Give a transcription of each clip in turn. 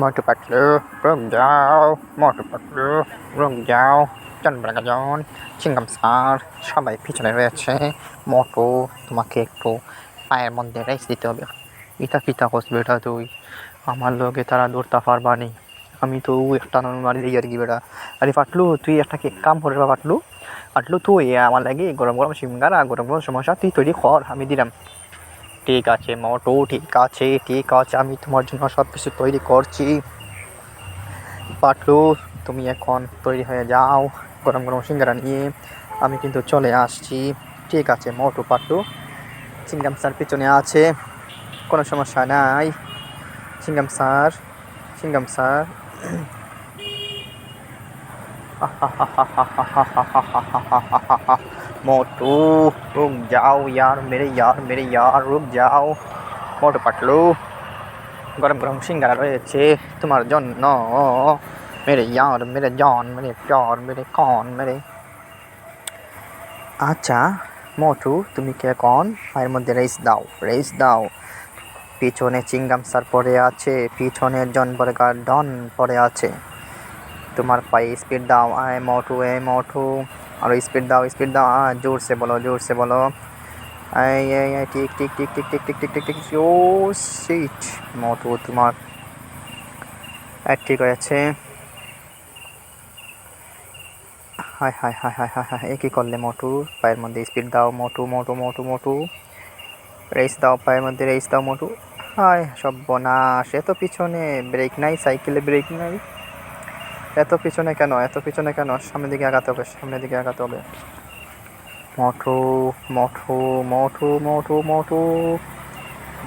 মোটু পাতলু রুক যাও মোটু পাতলু রুক যাও চন্দ্রগাজন চিঙ্গাম স্যার সবাই পিছনে রয়েছে। মোটু তোমাকে একটু পায়ের মধ্যে দিতে হবে। ইটা কিতা করছ বেটা তুই? আমার লোকে তারা দৌড়তে পারবানি আমি তো একটা মারি দিই আর কি বেটা। আরে পাটলু, তুই একটা কি কাম করে পাটলু? পাটলু, তুই আমার লাগে গরম গরম সিঙ্গারা, গরম গরম সমস্যা তুই তৈরি কর, আমি দিলাম। ঠিক আছে, মোটু, ঠিক আছে ঠিক আছে, আমি তোমার জন্য সব কিছু তৈরি করছি। পাটলু, তুমি এখন তৈরি হয়ে যাও, গরম গরম সিঙ্গারা নিয়ে। আমি কিন্তু চলে আসছি। ঠিক আছে, মোটু, পাটলু চিংগাম স্যার পিছনে আছে। কোনো সমস্যা নাই। সিঙ্গাম স্যার সিঙ্গাম স্যার मोटू रुक जाओ यार मेरे यार मेरे यार रुक যাও মোটু পাটলু গরম গরম সিঙ্গারা রয়েছে তোমার জন্য মেরে ইয়ার মেরে জন মেরে প্যার মেরে কন মেরে আচ্ছা মোটু তুমি কে কন পায়ের মধ্যে রেস দাও রেস দাও পিছনে চিংগাম স্যার পড়ে আছে পিছনে জন বর্গার ডন পড়ে আছে তোমার পায়ে স্পিড দাও আয় মঠু এ মঠু আরও স্পিড দাও স্পিড দাও আ জোরসে বলো জোরসে বলো এই এই ঠিক ঠিক ঠিক ঠিক ঠিক ঠিক ঠিক ঠিক ঠিক ও সিট মঠু তোমার ঠিক হয়ে যাচ্ছে hi hi hi hi hi hi একই করলে মঠু পায়ের মধ্যে স্পিড দাও মোটু মোটু মোটু মঠু রেস দাও পায়ের মধ্যে রেস দাও মোটু হায় সব বনাস তো পিছনে ব্রেক নাই সাইকেলে ব্রেক নাই এত পিছনে কেন এত পিছনে কেন সামনের দিকে আগাতে হবে সামনের দিকে আগাতে হবে মোটু মোটু মোটু মোটু মোটু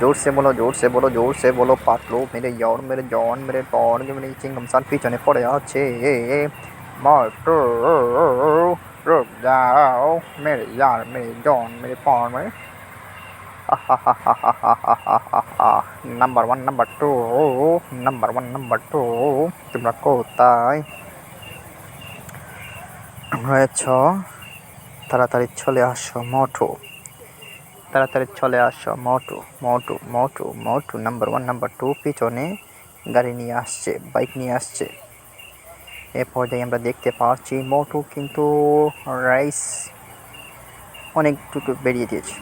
जोर से बोलो जोर से बोलो जोर से बोलो पातलो मेरे यार मेरे जॉन मेरे पॉन मेरे चिंगम सान পিছনে পড়ে আছে মোটু रुक जाओ मेरे यार मेरे जॉन मेरे पॉन मेरे number one number two number one number two তোমরা কোথায়? রয়েছ তাড়াতাড়ি চলে আসো, মোটু। তাড়াতাড়ি চলে আসো, Motu Motu Motu Motu. Number one number two পিছনে গাড়ি নিয়ে আসছে বাইক নিয়ে আসছে। এ পর্যায়ে আমরা দেখতে পাচ্ছি, মোটু কিন্তু রাইস অনেকটুকু বেরিয়ে দিয়েছে।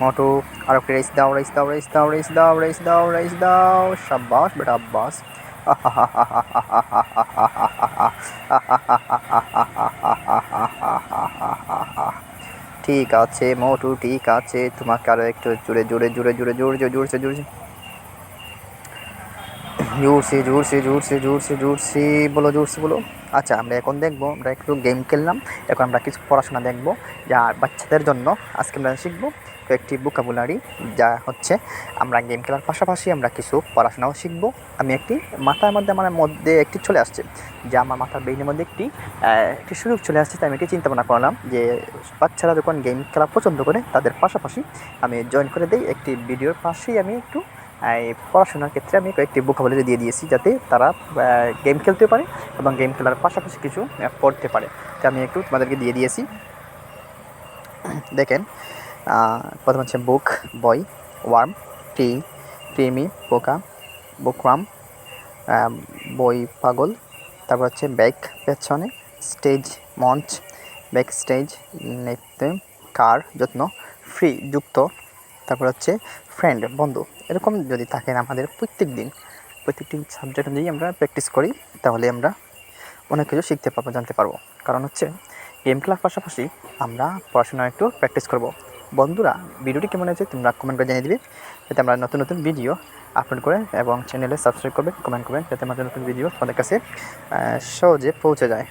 মোটু আর একটা রেস দাও রেস দাও রেস দাও রেস দাও রেস দাও রেস দাও শাবাস বেটা আব্বাস ঠিক আছে মোটু ঠিক আছে তোমাকে আরও একটু জুড়ে জুড়ে জুড়ে জুড়ে জোরে জোরে জোরে জোরছে জোরছে জোরছে জোরছে জোরছে বলো জোরছে বলো। আচ্ছা আমরা এখন দেখব, আমরা একটু গেম খেললাম। এখন আমরা কিছু পড়াশোনা দেখব, যা বাচ্চাদের জন্য আজকে আমরা শিখব কয়েকটি বুকাবুলারি যা হচ্ছে আমরা গেম খেলার পাশাপাশি আমরা কিছু পড়াশোনাও শিখব। আমি একটি মাথার মধ্যে, আমার মধ্যে একটি চলে আসছে, যে আমার মাথার ব্রেনের মধ্যে একটি একটি সুযোগ চলে আসছে, তাই আমি একটি চিন্তা ভাবনা করলাম যে বাচ্চারা যখন গেম খেলা পছন্দ করে, তাদের পাশাপাশি আমি জয়েন করে দিই একটি ভিডিওর পাশেই আমি একটু পড়াশোনার ক্ষেত্রে আমি কয়েকটি বুকাবলি দিয়ে দিয়েছি যাতে তারা গেম খেলতে পারে এবং গেম খেলার পাশাপাশি কিছু পড়তে পারে। তো আমি একটু তোমাদেরকে দিয়ে দিয়েছি। দেখেন প্রথম হচ্ছে বুক বই ওয়ার্ম টি ক্রিমি পোকা বুকরাম বই পাগল, তারপর হচ্ছে ব্যাক পেছনে স্টেজ মঞ্চ ব্যাক স্টেজ নেপতে কার যত্ন ফ্রি যুক্ত। তারপর হচ্ছে ফ্রেন্ড বন্ধু। এরকম যদি থাকেন আমাদের প্রত্যেক দিন প্রত্যেকটি সাবজেক্ট অনুযায়ী আমরা প্র্যাকটিস করি, তাহলে আমরা অনেক কিছু শিখতে পারব, জানতে পারব। কারণ হচ্ছে গেম খেলার পাশাপাশি আমরা পড়াশোনা একটু প্র্যাকটিস করব। বন্ধুরা, ভিডিওটি কেমন হয়েছে তোমরা কমেন্ট করে জানিয়ে দিবে। যাতে আমরা নতুন নতুন ভিডিও আপলোড করে এবং চ্যানেলে সাবস্ক্রাইব করবেন কমেন্ট করবেন যাতে আমাদের নতুন ভিডিও তোমাদের কাছে সহজে পৌঁছে যায়।